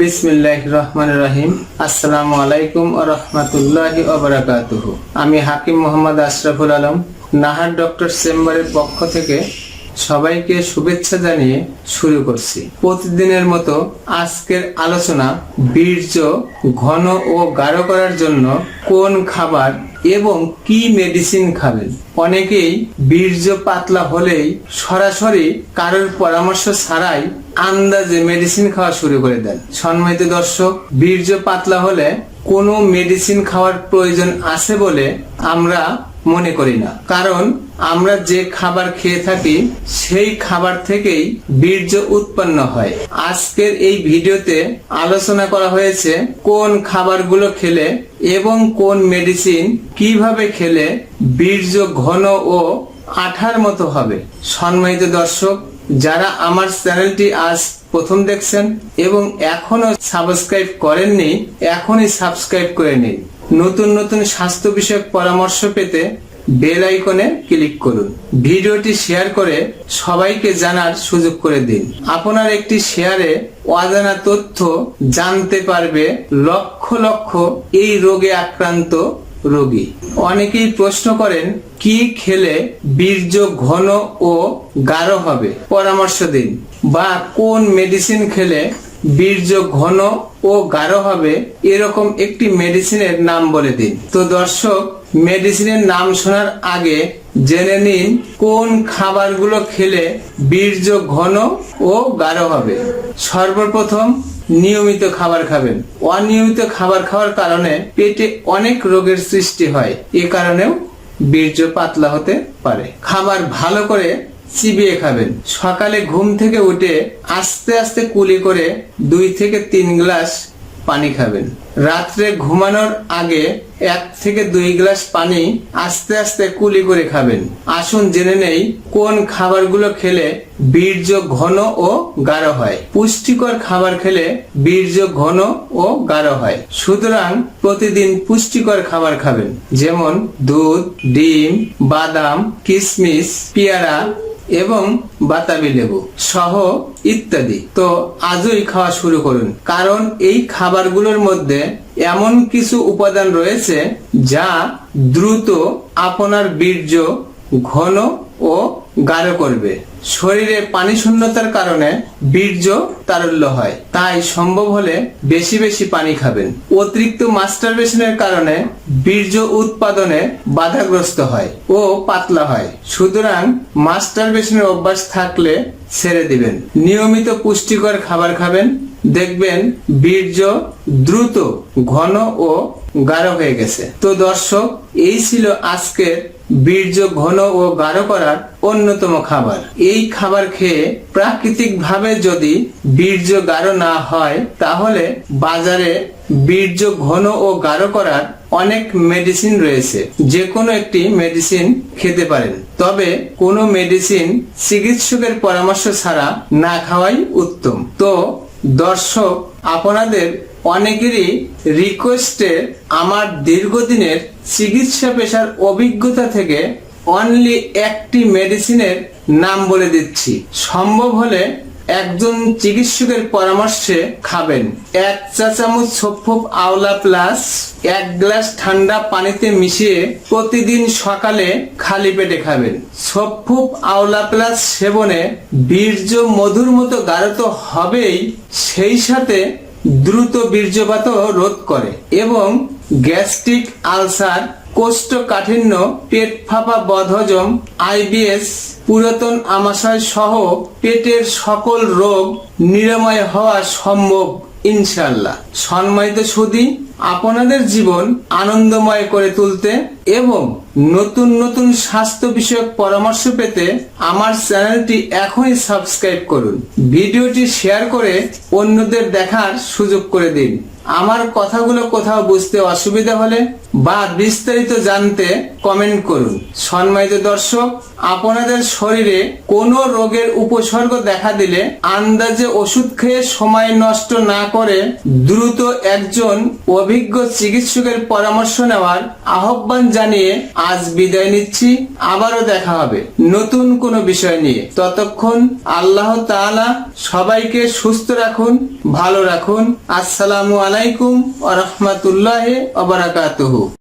বিসমিল্লাহ রহমান আলাইকুম রহমতুল্লাহ ওবরাকাতুহু আমি হাকিম মোহাম্মদ আশরাফুল আলম। নাহার ডক্টর চেম্বারের পক্ষ থেকে সবাইকে শুভেচ্ছা জানিয়ে শুরু করছি। প্রতিদিনের মতো আজকের আলোচনা বীর্য, ঘন ও গাঢ় করার জন্য কোন খাবার এবং কি মেডিসিন খাবেন? অনেকেই বীর্য পাতলা হলেই সরাসরি কারোর পরামর্শ ছাড়াই আন্দাজে মেডিসিন খাওয়া শুরু করে দেন। সম্মানিত দর্শক, বীর্য পাতলা হলে কোনো মেডিসিন খাওয়ার প্রয়োজন আছে বলে আমরা মনে করি না। কারণ আমরা যে খাবার খেয়ে থাকি, সেই খাবার থেকেই বীর্য উৎপন্ন হয়। আজকের এই ভিডিওতে আলোচনা করা হয়েছে কোন খাবারগুলো খেলে এবং কোন মেডিসিন কীভাবে খেলে বীর্য ঘন ও আঠার মতো হবে। সম্মানিত দর্শক যারা আমার চ্যানেলটি আজ প্রথম দেখছেন এবং এখনও সাবস্ক্রাইব করেননি, এখনই সাবস্ক্রাইব করে নিন। নতুন নতুন স্বাস্থ্য বিষয়ক পরামর্শ পেতে বেল আইকনে ক্লিক করুন। ভিডিওটি শেয়ার করে সবাইকে জানার সুযোগ করে দিন। আপনার একটি শেয়ারে অজানা তথ্য জানতে পারবে লক্ষ লক্ষ এই রোগে আক্রান্ত রোগী। অনেকেই প্রশ্ন করেন, কি খেলে বীর্য ঘন ও গাঢ় হবে? পরামর্শ দিন। বা কোন মেডিসিন খেলে বীর্য ঘন ও গাঢ় হবে? এরকম একটি মেডিসিনের নাম বলে দিন। তো দর্শক মেডিসিনের নাম শোনার আগে জেনে নিন, কোন খাবারগুলো খেলে বীর্য ঘন ও গাঢ় হবে? সর্বপ্রথম নিয়মিত খাবার খাবেন। অনিয়মিত খাবার খাওয়ার কারণে পেটে অনেক রোগের সৃষ্টি হয়। এ কারণেও বীর্য পাতলা হতে পারে। খাবার ভালো করে চিবিয়ে খাবেন। সকালে ঘুম থেকে উঠে আস্তে আস্তে কুলি করে দুই থেকে তিন গ্লাস পানি খাবেন। রাত্রে ঘুমানোর আগে এক থেকে দুই গ্লাস পানি আস্তে আস্তে কুলি করে খাবেন। আসুন জেনে নেই কোন খাবারগুলো খেলে বীর্য ঘন ও গাঢ় হয়। পুষ্টিকর খাবার খেলে বীর্য ঘন ও গাঢ় হয়। সুতরাং প্রতিদিন পুষ্টিকর খাবার খাবেন। যেমন দুধ, ডিম, বাদাম কিশমিশ পেয়ারা এবং বাতাবি লেবু সহ ইত্যাদি। তো আজই খাওয়া শুরু করুন। কারণ এই খাবারগুলোর মধ্যে এমন কিছু উপাদান রয়েছে যা দ্রুত আপনার বীর্য ঘন ও গাঢ় করবে। শরীরে পানি শূন্যতার কারণে বীর্য তারল্য হয়। তাই সম্ভব হলে বেশি বেশি পানি খাবেন। অতিরিক্ত মাস্টারবেশনের কারণে বীর্য উৎপাদনে বাধাগ্রস্ত হয় ও পাতলা হয়। সুতরাং মাস্টারবেশনের অভ্যাস থাকলে ছেড়ে দিবেন। নিয়মিত পুষ্টিকর খাবার খাবেন। দেখবেন বীর্য দ্রুত, ঘন ও গাঢ় হয়ে গেছে। তো দর্শক, এই ছিল আজকের বীর্য ঘন ও গাঢ় করার অন্যতম খাবার। এই খাবার খেয়ে প্রাকৃতিক ভাবে যদি বীর্য গাঢ় না হয়, তাহলে বাজারে বীর্য ঘন ও গাঢ় করার অনেক মেডিসিন রয়েছে। যে কোনো একটি মেডিসিন খেতে পারেন। তবে কোনো মেডিসিন চিকিৎসকের পরামর্শ ছাড়া না খাওয়াই উত্তম। তো দর্শক, আপনাদের অনেকেরই রিকোয়েস্টে আমার দীর্ঘদিনের চিকিৎসা পেশার অভিজ্ঞতা থেকে অনলি একটি মেডিসিনের নাম বলে দিচ্ছি। সম্ভব হলে একজন চিকিৎসকের পরামর্শে খাবেন। এক চা চামচ ছোপ আওলা প্লাস এক গ্লাস ঠান্ডা পানিতে মিশিয়ে প্রতিদিন সকালে খালি পেটে খাবেন। ছোপ আওলা প্লাস সেবনে বীর্য মধুর মতো গাঢ় হবেই, সেই সাথে দ্রুত বীর্যপাত রোধ করে এবং গ্যাস্ট্রিক আলসার কোষ্ঠকাঠিন্য, পেট ফাঁপা বদহজম, আইবিএস, পুরাতন আমাশয় সহ পেটের সকল রোগ নিরাময় হওয়া সম্ভব ইনশাল্লাহ সম্মানিত সুদী, আপনাদের জীবন আনন্দময় করে তুলতে এবং নতুন নতুন স্বাস্থ্য বিষয়ক পরামর্শ পেতে আমার চ্যানেলটি এখনই সাবস্ক্রাইব করুন। ভিডিওটি শেয়ার করে অন্যদের দেখার সুযোগ করে দিন। আমার কথাগুলো কোথাও বুঝতে অসুবিধা হলে বা বিস্তারিত জানতে কমেন্ট করুন। সম্মানিত দর্শক, আপনাদের শরীরে কোনো রোগের উপসর্গ দেখা দিলে আন্দাজে ওষুধ খেয়ে সময় নষ্ট না করে দ্রুত একজন অভিজ্ঞ চিকিৎসকের পরামর্শ নেওয়ার আহ্বান জানিয়ে আজ বিদায় নিচ্ছি। আবারও দেখা হবে নতুন কোনো বিষয় নিয়ে। ততক্ষণ আল্লাহ তাআলা সবাইকে সুস্থ রাখুন, ভালো রাখুন। আসসালামু আলাইকুম ওয়া রাহমাতুল্লাহি ওয়া বারাকাতুহু।